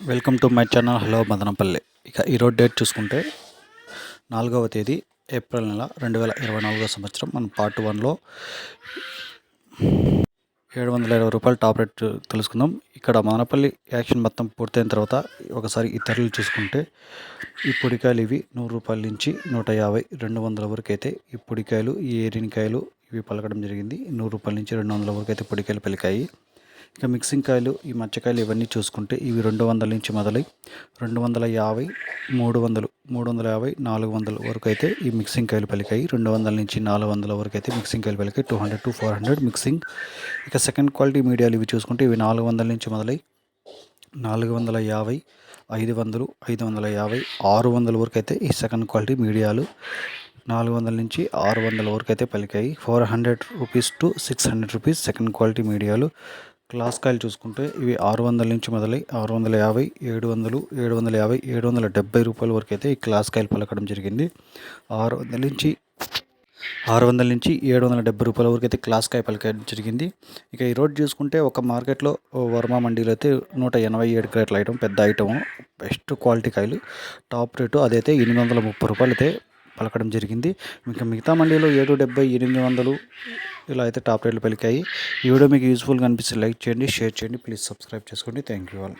Welcome to my channel hello Madanapalli ఇక ఈరోజు date చూసుకుంటే నాలుగవ తేదీ ఏప్రిల్ నెల రెండు వేల ఇరవై నాలుగో సంవత్సరం. మన పార్ట్ వన్లో ఏడు వందల ఇరవై రూపాయలు టాప్ రేట్ తెలుసుకుందాం. ఇక్కడ మదనపల్లి యాక్షన్ మొత్తం పూర్తయిన తర్వాత ఒకసారి ఇతరులు చూసుకుంటే ఈ పొడికాయలు ఇవి నూరు రూపాయల నుంచి నూట యాభై రెండు వందల వరకు అయితే ఈ పొడికాయలు ఈ ఏరినకాయలు ఇవి పలకడం జరిగింది. నూరు రూపాయల నుంచి రెండు వందల వరకు అయితే పొడికాయలు పలికాయి. ఇక మిక్సింగ్ కాయలు ఈ మచ్చకాయలు ఇవన్నీ చూసుకుంటే ఇవి రెండు వందల నుంచి మొదలై రెండు వందల యాభై మూడు వందలు మూడు వందల యాభై నాలుగు వందల వరకు అయితే ఈ మిక్సింగ్ కాయలు పలికాయి. రెండు వందల నుంచి నాలుగు వందల వరకు అయితే మిక్సింగ్ కాయలు పలికాయి. Two hundred to four hundred mixing. ఇక సెకండ్ క్వాలిటీ మీడియాలు ఇవి చూసుకుంటే ఇవి నాలుగు వందల నుంచి మొదలై నాలుగు వందల యాభై ఐదు వందలు ఐదు వందల యాభై ఆరు వందల వరకు అయితే ఈ సెకండ్ క్వాలిటీ మీడియాలు నాలుగు వందల నుంచి ఆరు వందల వరకు అయితే పలికాయి. Four hundred rupees to six hundred rupees second quality మీడియాలు క్లాస్ కాయలు చూసుకుంటే ఇవి ఆరు వందల నుంచి మొదలై ఆరు వందల యాభై ఏడు వందలు ఏడు వందల యాభై ఏడు వందల డెబ్బై రూపాయల వరకు అయితే ఈ క్లాస్ కాయలు పలకడం జరిగింది. ఆరు వందల నుంచి ఆరు వందల నుంచి ఏడు వందల డెబ్బై రూపాయల వరకు అయితే క్లాస్ కాయ పలకడం జరిగింది. ఇక ఈ రోడ్ చూసుకుంటే ఒక మార్కెట్లో వర్మ మండీలో అయితే నూట ఎనభై ఏడు క్రేట్ల ఐటమ్ పెద్ద ఐటమ్ బెస్ట్ క్వాలిటీ కాయలు టాప్ రేటు అదైతే ఎనిమిది వందల ముప్పై రూపాయలు అయితే పలకడం జరిగింది. ఇంకా మిగతా మండీలో ఏడు డెబ్బై ఎనిమిది వందలు ఇలా అయితే టాప్ రేట్లు పలికాయి ఈ వీడియో మీకు యూస్ఫుల్గా అనిపిస్తే లైక్ చేయండి షేర్ చేయండి ప్లీజ్ సబ్స్క్రైబ్ చేసుకోండి. Thank you all.